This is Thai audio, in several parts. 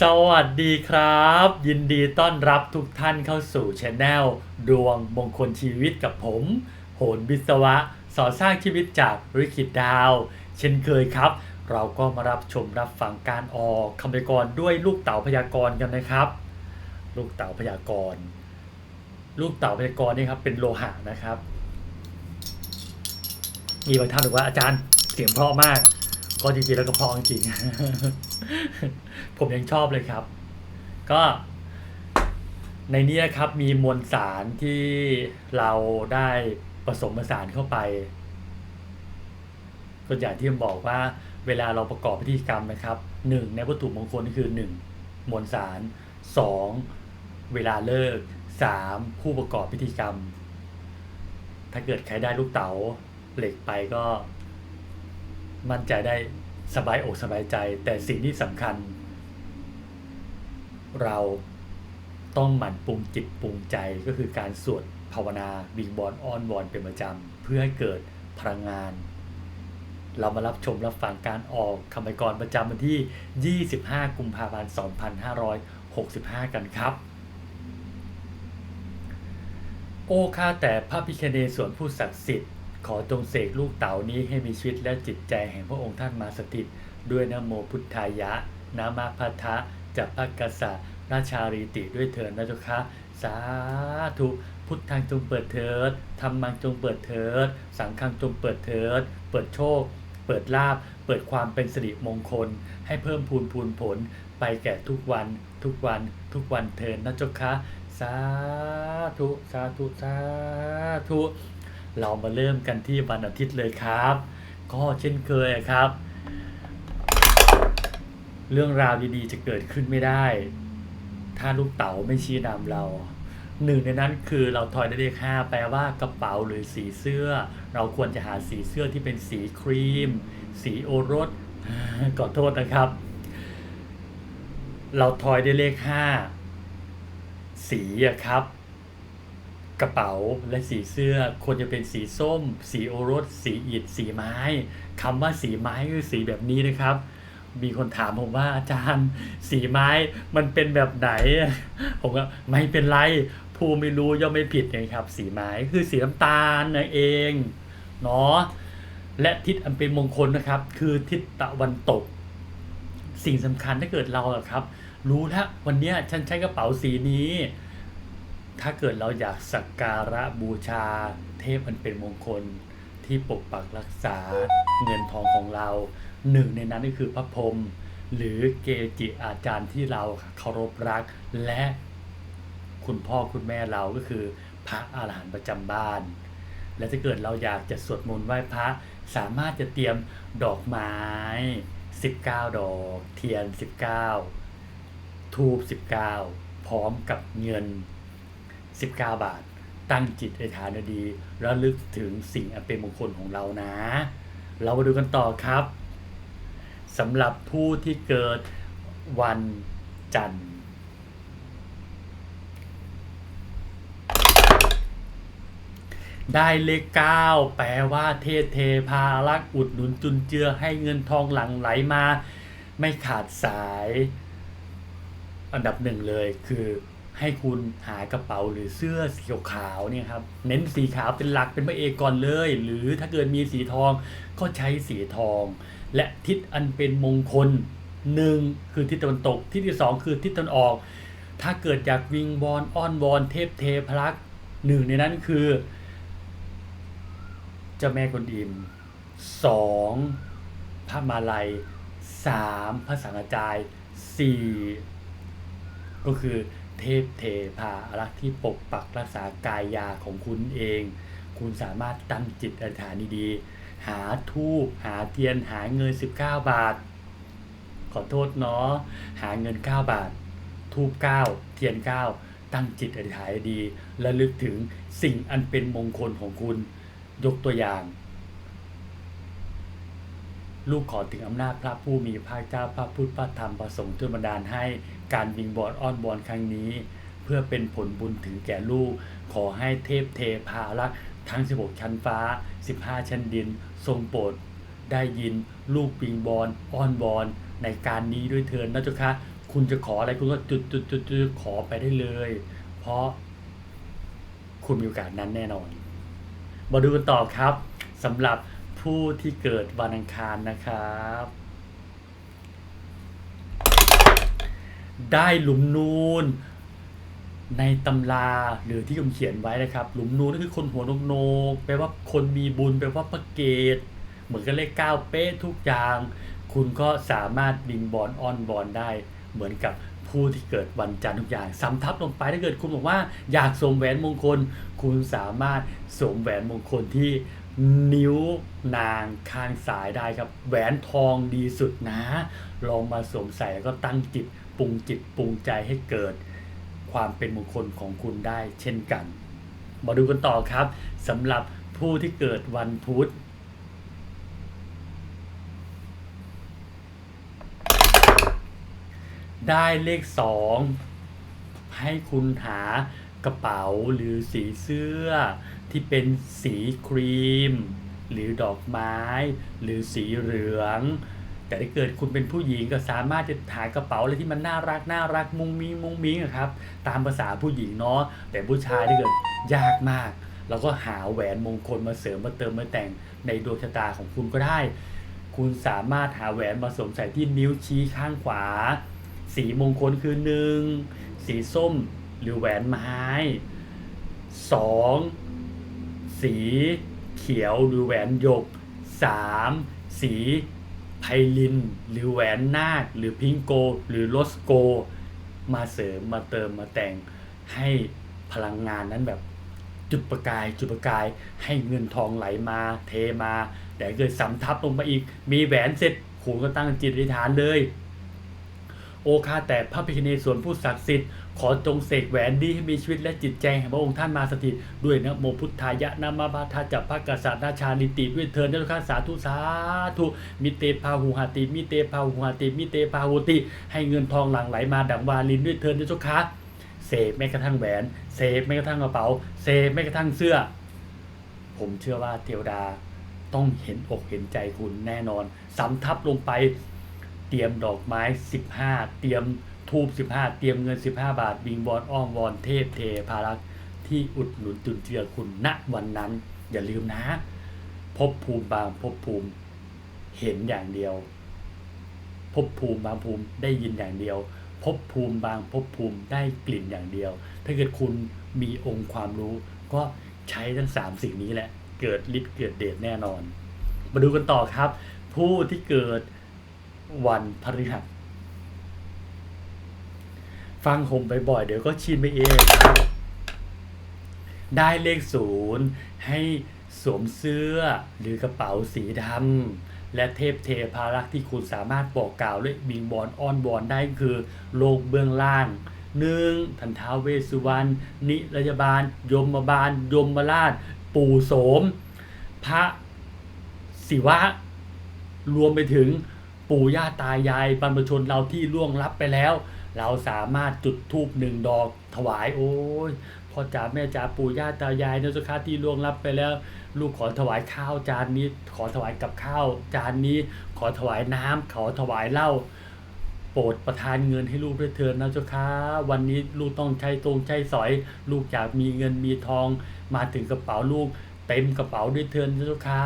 สวัสดีครับ ยินดีต้อนรับทุกท่านเข้าสู่ช anel ดวงมงคลชีวิตกับผม โหนวิศวะ สอนสร้างชีวิตจากริคิดดาว เช่นเคยครับ เราก็มารับชมรับฟังการออกคำพยากรณ์ด้วยลูกเต๋าพยากรณ์กันนะครับ ลูกเต๋าพยากรณ์ลูกเต๋าพยากรณ์นี่ครับเป็นโลหะนะครับ มีบางท่านบอกว่าอาจารย์เสียงเพราะมาก ก็จริงๆแล้วก็พราะจริงผมยังชอบเลยครับ ก็ในนี้นะครับมีมวลสารที่เราได้ผสมผสานเข้าไปก็อย่างที่ผมบอกว่าเวลาเราประกอบพิธีกรรมนะครับหนึ่งในวัตถุมงคลก็คือหนึ่งมวลสารสองเวลาเลิกสามผู้ประกอบพิธีกรรม ถ้าเกิดใครได้ลูกเต๋าเหล็กไปก็ มั่นใจได้สบายอกสบายใจ แต่สิ่งที่สำคัญ เราต้องหมั่นปรุงจิตปรุงใจก็คือการสวดภาวนาบิงบอลอ้อนวอนเป็นประจำเพื่อให้เกิดพลังงาน เรามารับชมรับฟังการออกคำพยากรประจำวันที่ 25 กุมภาพันธ์ 2565 กันครับ โอ้ข้าแต่พระพิคเนศวรผู้ศักดิ์สิทธิ์ ขอจงเสกลูกเต๋านี้ให้มีชีวิตและจิตใจแห่งพระองค์ท่านมาสถิต ด้วยนโมพุทธายะ นามาพัทธะจัปปกษะราชารีติด้วยเถิดนะเจุคะสาธุพุทธังจงเปิดเถิดธรรมังจงเปิดเถิด สังฆังจงเปิดเถิด เปิดโชค เปิดลาบ เปิดความเป็นสิริมงคล ให้เพิ่มพูนพูนผล ไปแก่ทุกวัน ทุกวัน ทุกวันเถิดนะเจ้าคะสาธุ สาธุ สาธุ เรามาเริ่มกันที่วันอาทิตย์เลยครับ ก็เช่นเคยครับ เรื่องราวดีๆจะเกิดขึ้นไม่ได้ ถ้าลูกเต๋าไม่ชี้นำเราหนึ่งในนั้นคือเราทอยได้เลขห้าแปลว่ากระเป๋าหรือสีเสื้อ เราควรจะหาสีเสื้อที่เป็นสีครีม สีโอรสขอโทษนะครับ เราทอยได้เลขห้าสีอะครับ กระเป๋าและสีเสื้อควรจะเป็นสีส้ม สีโอรส สีอิฐสีไม้คำว่าสีไม้คือสีแบบนี้นะครับ มีคนถามผมว่าอาจารย์ สีไม้มันเป็นแบบไหน ผมก็ไม่เป็นไรผู้ไม่รู้ย่อมไม่ผิดไงครับ สีไม้คือสีน้ำตาลนั่นเองเนาะและทิศอันเป็นมงคลนะครับ คือทิศตะวันตก สิ่งสำคัญถ้าเกิดเราอะครับ รู้แล้ววันนี้ฉันใช้กระเป๋าสีนี้ ถ้าเกิดเราอยากสักการะบูชา เทพมันเป็นมงคลที่ปกปักรักษาเงินทองของเรา หนึ่งในนั้นก็คือพระพรหมหรือเกจิอาจารย์ที่เราเคารพรัก และคุณพ่อคุณแม่เราก็คือ พระอาหารหันต์ประจำบ้าน และถ้าเกิดเราอยากจะสวดมนต์ไหว้พระสามารถจะเตรียมดอกไม้ 19 ดอก เทียน 19 ทูบ19 พร้อมกับเงิน 19 บาท ตั้งจิตอธิษฐานดีแล้วลึกถึงสิ่งอันเป็นมงคลของเรานะ เรามาดูกันต่อครับสำหรับผู้ที่เกิดวันจันทร์ได้เลขเก้าแปลว่าเทเทพารักอุดหนุนจุนเจือให้เงินทองหลั่งไหลมา ไม่ขาดสาย อันดับหนึ่งเลยคือ ให้คุณหากระเป๋าหรือเสื้อสีขาวเนี่ยครับเน้นสีขาวเป็นหลักเป็นพระเอกก่อนเลย หรือถ้าเกิดมีสีทองก็ใช้สีทอง และทิศอันเป็นมงคลหนึ่งคือทิศตะวันตกทิศที่สองคือทิศตะวันออก ถ้าเกิดอยากวิงวอนอ้อนวอนเทพเทพรักษ์หนึ่งในนั้นคือเจ้าแม่กวนอิมสองพระมาลัยสามพระสังฆจายสี่ก็คือ เทพเทพาอารักษ์ที่ปกปักรักษากายยาของคุณเอง คุณสามารถตั้งจิตอธิษฐานดีๆ หาทูบหาเทียนหาเงิน 19 บาท ขอโทษเนาะหาเงิน 9 บาท ทูบ9 เทียน 9 ตั้งจิตอธิษฐานดีและลึกถึงสิ่งอันเป็นมงคลของคุณยกตัวอย่างลูกขอถึงอำนาจพระผู้มีพระเจ้าพระพุทธพระธรรมพระสงฆ์ช่วยบันดาลให้ การวิงบอลอ้อนบอลครั้งนี้ เพื่อเป็นผลบุญถึงแก่ลูก ขอให้เทพเทพารักษ์ทั้ง 16 ชั้นฟ้า 15 ชั้นดิน ทรงโปรดได้ยินลูกปิงบอลอ้อนบอลในการนี้ด้วยเถินนะเจ้าค่ะคุณจะขออะไรคุณก็จุดจุดจุดจุดขอไปได้เลย เพราะคุณมีโอกาสนั้นแน่นอน มาดูกันต่อครับสำหรับผู้ที่เกิดวันอังคารนะครับ ได้หลุมนูนในตำราหรือที่ผมเขียนไว้นะครับ หลุมนูนก็คือคนหัวนกโนกแปลว่าคนมีบุญแปลว่าพระเกตเหมือนกันเลขเก้าเป๊ะทุกอย่าง คุณก็สามารถบิงบอลออนบอลได้ เหมือนกับผู้ที่เกิดวันจันทร์ทุกอย่างสำทับลงไปถ้าเกิดคุณบอกว่าอยากสวมแหวนมงคล คุณสามารถสวมแหวนมงคลที่นิ้วนางข้างซ้ายได้ครับ แหวนทองดีสุดนะ ลองมาสวมใส่แล้วก็ตั้งจิต ปรุงจิตปรุงใจให้เกิดความเป็นมงคลของคุณได้เช่นกัน มาดูกันต่อครับสำหรับผู้ที่เกิดวันพุธได้เลขสองให้คุณหากระเป๋าหรือสีเสื้อที่เป็นสีครีม หรือดอกไม้ หรือสีเหลือง แต่ถ้าเกิดคุณเป็นผู้หญิงก็สามารถจะหากระเป๋าอะไรที่มันน่ารักน่ารักมุงมิงมุงมิงอะครับตามภาษาผู้หญิงเนาะแต่ผู้ชายที่เกิดยากมากเราก็หาแหวนมงคลมาเสริมมาเติมมาแต่งในดวงชะตาของคุณก็ได้ คุณสามารถหาแหวนมาสวมใส่ที่นิ้วชี้ข้างขวา สีมงคลคือหนึ่งสีส้มหรือแหวนไม้สองสีเขียวหรือแหวนหยกสามสี ไพลิน หรือแหวนนาคหรือพิงโก หรือโรสโก มาเสริมมาเติมมาแต่งให้พลังงานนั้นแบบจุดประกายจุดประกายให้เงินทองไหลมาเทมา แต่เกิดสำทับลงมาอีก มีแหวนเสร็จคุณก็ตั้งจิตอธิษฐานเลย โอคาแต่พระพิคเนศส่วนผู้ศักดิ์สิทธิ์ ขอจงเสกแหวนดีให้มีชีวิตและจิตใจแห่งพระองค์ท่านมาสถิตด้วยนะโมพุทธายะนามาบาทาจับพระกษัตริย์ราชาลิติด้วยเทินนะทุข้าสาธุสาธุมิเตพาหูหาติมิเตพาหูหาติมิเตพาหูติให้เงินทองหลั่งไหลมาดังวาลินด้วยเทินนะเจ้าค่ะเสกแม้กระทั่งแหวนเสกแม้กระทั่งกระเป๋าเสกแม้กระทั่งเสื้อ ผมเชื่อว่าเทวดาต้องเห็นอกเห็นใจคุณแน่นอนสำทับลงไป เตรียมดอกไม้ 15 เตรียม ทูบ15 เตรียมเงิน 15 บาท บิงบอลอ้อมวอนเทพเทพารักษ์ที่อุดหนุนจุนเจือคุณณวันนั้น อย่าลืมนะภพภูมิบางภพภูมิเห็นอย่างเดียวภพภูมิบางภูมิได้ยินอย่างเดียวภพภูมิบางภพภูมิได้กลิ่นอย่างเดียว ถ้าเกิดคุณมีองค์ความรู้ ก็ใช้ทั้งสามสิ่งนี้แหละ เกิดฤทธิ์เกิดเดชแน่นอน มาดูกันต่อครับ ผู้ที่เกิดวันพฤหัส ฟังผมบ่อยๆเดี๋ยวก็ชินไปเองครับได้เลขศูนย์ให้สวมเสื้อหรือกระเป๋าสีดำและเทพเทพารักษ์ที่คุณสามารถบอกกล่าวและบิงบอลอ้อนบอลได้คือโลกเบื้องล่างหนึ่งทันท้าเวสสุวรรณนิรยบาล ยมบาล ยมราช ปู่โสม พระศิวะ รวมไปถึงปู่ย่าตายายบรรพชนเราที่ล่วงลับไปแล้ว เราสามารถจุดธูปหนึ่งดอกถวาย โอ้ยพ่อจ๋าแม่จ๋าปู่ย่าตายายนะเจ้าค่ะที่ล่วงลับไปแล้ว ลูกขอถวายข้าวจานนี้ ขอถวายกับข้าวจานนี้ ขอถวายน้ำขอถวายเหล้าโปรดประทานเงินให้ลูกด้วยเถิดนะเจ้าค่ะวันนี้ลูกต้องใช้ตรงใช้สอย ลูกอยากมีเงินมีทอง มาถึงกระเป๋าลูก เต็มกระเป๋าด้วยเถิดนะเจ้าค่ะ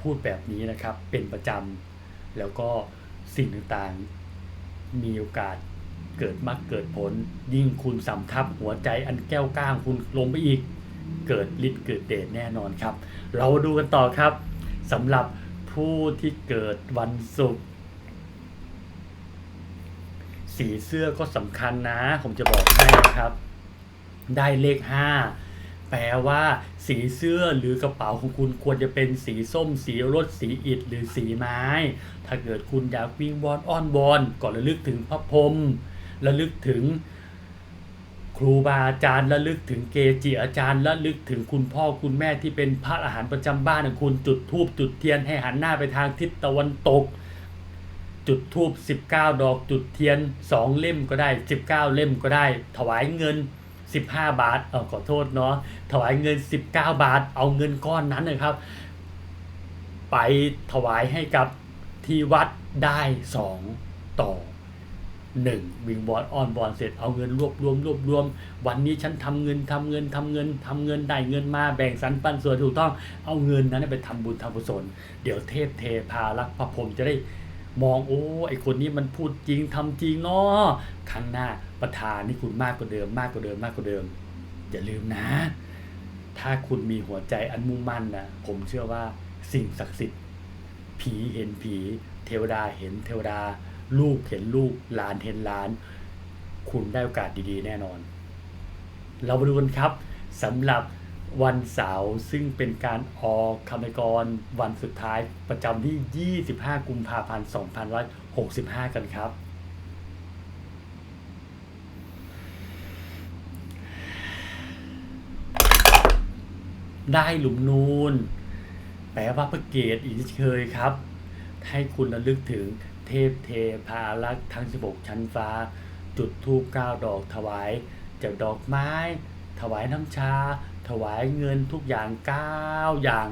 พูดแบบนี้นะครับเป็นประจำแล้วก็สิ่งต่างๆ มีโอกาส เกิดมรรคเกิดผล ยิ่งคุณสำทับหัวใจอันแก้วก้างคุณลงไปอีก เกิดฤทธิ์เกิดเดชแน่นอนครับ เราดูกันต่อครับสำหรับผู้ที่เกิดวันศุกร์สีเสื้อก็สำคัญนะ ผมจะบอกให้นะครับ ได้เลข 5 แปลว่าสีเสื้อหรือกระเป๋าของคุณควรจะเป็นสีส้ม สีรถสีอิฐหรือสีไม้ ถ้าเกิดคุณอยากวิ่งวอนอ้อนวอนก็ระลึกถึงพระพรหม ระลึกถึงครูบาอาจารย์ระลึกถึงเกจิอาจารย์ระลึกถึงคุณพ่อคุณแม่ที่เป็นพระอาหารประจำบ้านของคุณจุดธูปจุดเทียนให้หันหน้าไปทางทิศตะวันตก จุดธูป19 ดอกจุดเทียน 2 เล่มก็ได้ 19 เล่มก็ได้ ถวายเงิน 15 บาทเออขอโทษเนาะถวายเงิน 19 บาท เอาเงินก้อนนั้นนะครับ ไปถวายให้กับที่วัดได้ 2 ต่อ หนึ่งวิงบอลออนบอลเสร็จเอาเงินรวบรวมรวบรวม วันนี้ฉันทำเงินทำเงินทำเงินทำเงินได้เงินมาแบ่งสรรปันส่วนถูกต้องเอาเงินนั้นไปทำบุญทำกุศลเดี๋ยวเทพเทพารักพระพรมจะได้มองโอ้ไอคนนี้มันพูดจริงทำจริงเนาะครั้งหน้าประธานนี่คุณมากกว่าเดิมมากกว่าเดิมมากกว่าเดิม อย่าลืมนะ ถ้าคุณมีหัวใจอันมุ่งมั่นนะผมเชื่อว่าสิ่งศักดิ์สิทธิ์ ผีเห็นผี เทวดาเห็นเทวดา ลูกเห็นลูกหลานเห็นหลาน คุณได้โอกาสดีๆ แน่นอน เรามาดูกันครับสำหรับวันเสาร์ซึ่งเป็นการออกคำนกรวันสุดท้ายประจำที่ 25 กุมภาพันธ์ 2565 กันครับได้หลุมนูนแปลว่าพระเกตอีกเคยครับ ให้คุณระลึกถึง เทพเทพารักษ์ทั้ง 16 ชั้นฟ้า จุดธูป9ดอกถวายจากดอกไม้ ถวายน้ำชา ถวายเงินทุกอย่าง9อย่าง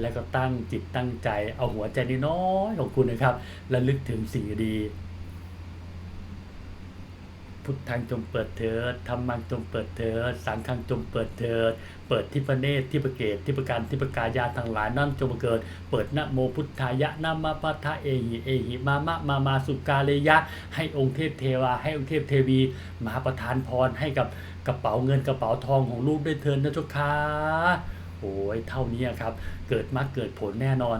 แล้วก็ตั้งจิตตั้งใจเอาหัวใจน้อยของคุณนะครับ และลึกถึงสิ่งดี พุทธังจงเปิดเถิดธรรมังจงเปิดเถิด สังฆังจงเปิดเถิด เปิดที่ประเนตรที่ประเกตที่ประการที่ประกายาทั้งหลายนั่นจงเกิด เปิดนะโมพุทธายะนามาพัทะเอหิเอหิมามะมามาสุกาเลยะ ให้องค์เทพเทวาให้องค์เทพเทวีมาประทานพรให้กับกระเป๋าเงินกระเป๋าทองของลูกได้เทินนะเจ้าค่ะโอ้ยเท่านี้ครับ เกิดมาเกิดผลแน่นอน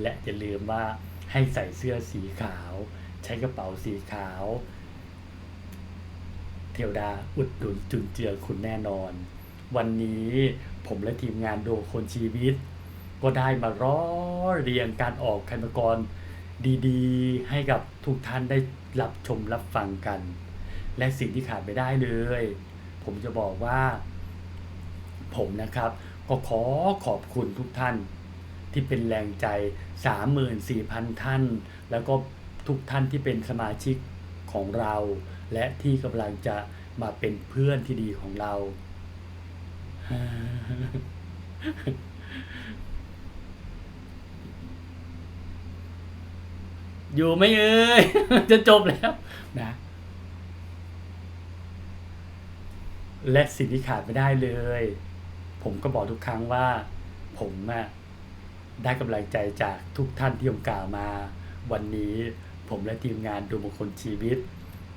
และอย่าลืมว่าให้ใส่เสื้อสีขาว ใช้กระเป๋าสีขาว เทวดาอุดหนุนจุนเจือคุณแน่นอน วันนี้ผมและทีมงานโดคนชีวิต ก็ได้มาร้อเรียงการออกคันกรดีๆ ให้กับทุกท่านได้รับชมรับฟังกัน และสิ่งที่ขาดไม่ได้เลย ผมจะบอกว่า ผมนะครับ ก็ขอขอบคุณทุกท่านที่เป็นแรงใจ 34,000 ท่าน แล้วก็ทุกท่านที่เป็นสมาชิกของเรา และที่กำลังจะมาเป็นเพื่อนที่ดีของเรา อยู่ไหม่เอ่ยจะจบแล้วนะ และสิ่งที่ขาดไม่ได้เลย ผมก็บอกทุกครั้งว่า ผมอะได้กำลังใจจากทุกท่านที่ผมกล่าวมา วันนี้ผมและทีมงานดูมงคลชีวิต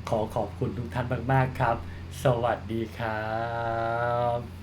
ขอขอบคุณทุกท่านมาก ๆ ครับ สวัสดีครับ